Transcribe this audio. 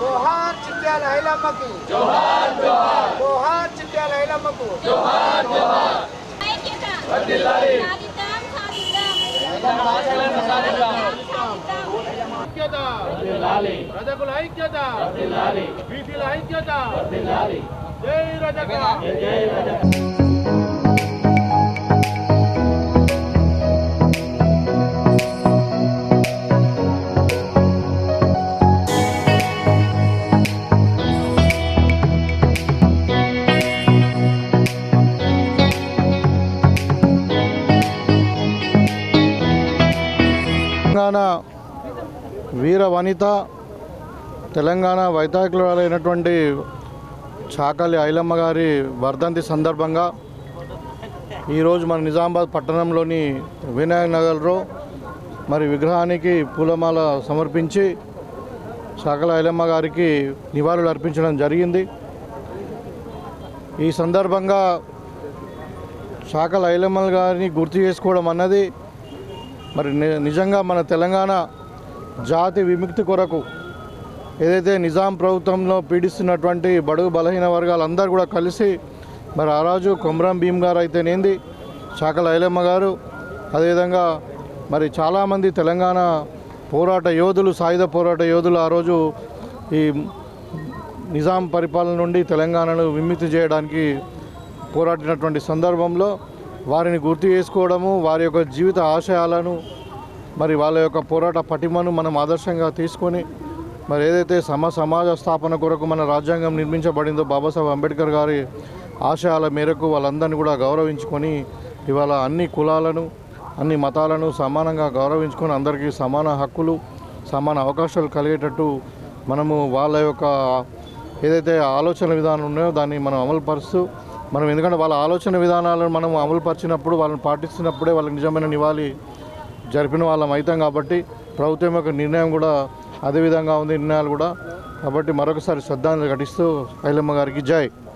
జోహార్ చిట్యాల ఐలమ్మకి జోహార్ జోహార్ జోహార్ చిట్యాల ఐలమ్మకు జోహార్ ఐక్యత సాధిద్దాం సాధిద్దాం ఐక్యత రజకుల ఐక్యత బీసీల ఐక్యత జై రజక తెలంగాణ వీర వనిత తెలంగాణ వైతాకులైనటువంటి చాకలి ఐలమ్మ గారి వర్ధంతి సందర్భంగా ఈరోజు మన నిజామాబాద్ పట్టణంలోని వినాయక నగర్లో మరి విగ్రహానికి పూలమాల సమర్పించి చాకలి ఐలమ్మ గారికి నివాళులు అర్పించడం జరిగింది. ఈ సందర్భంగా చాకలి ఐలమ్మ గారిని గుర్తు చేసుకోవడం అన్నది మరి నిజంగా మన తెలంగాణ జాతి విముక్తి కొరకు ఏదైతే నిజాం ప్రభుత్వంలో పీడిస్తున్నటువంటి బడుగు బలహీన వర్గాలందరూ కూడా కలిసి మరి ఆ రోజు కొమరం భీమ్ గారు అయితేనేంది చాకల ఐలమ్మ గారు అదేవిధంగా మరి చాలామంది తెలంగాణ పోరాట యోధులు సాయుధ పోరాట యోధులు ఆ రోజు ఈ నిజాం పరిపాలన నుండి తెలంగాణను విముక్తి చేయడానికి పోరాడినటువంటి సందర్భంలో వారిని గుర్తు చేసుకోవడము వారి యొక్క జీవిత ఆశయాలను మరి వాళ్ళ యొక్క పోరాట పటిమను మనం ఆదర్శంగా తీసుకొని మరి ఏదైతే సమ సమాజ స్థాపన కొరకు మన రాజ్యాంగం నిర్మించబడిందో బాబాసాహెబ్ అంబేద్కర్ గారి ఆశయాల మేరకు వాళ్ళందరినీ కూడా గౌరవించుకొని ఇవాళ అన్ని కులాలను అన్ని మతాలను సమానంగా గౌరవించుకొని అందరికీ సమాన హక్కులు సమాన అవకాశాలు కలిగేటట్టు మనము వాళ్ళ యొక్క ఏదైతే ఆలోచన విధానం ఉన్నాయో దాన్ని మనం అమలు పరుస్తూ మనం ఎందుకంటే వాళ్ళ ఆలోచన విధానాలను మనం అమలు పరిచినప్పుడు వాళ్ళని పాటిస్తున్నప్పుడే వాళ్ళకి నిజమైన నివాళి జరిపిన వాళ్ళం అవుతాం కాబట్టి ప్రభుత్వం యొక్క నిర్ణయం కూడా అదే విధంగా ఉంది నిర్ణయాలు కూడా. కాబట్టి మరొకసారి శ్రద్ధాంజలి ఘటిస్తూ ఐలమ్మ గారికి జై.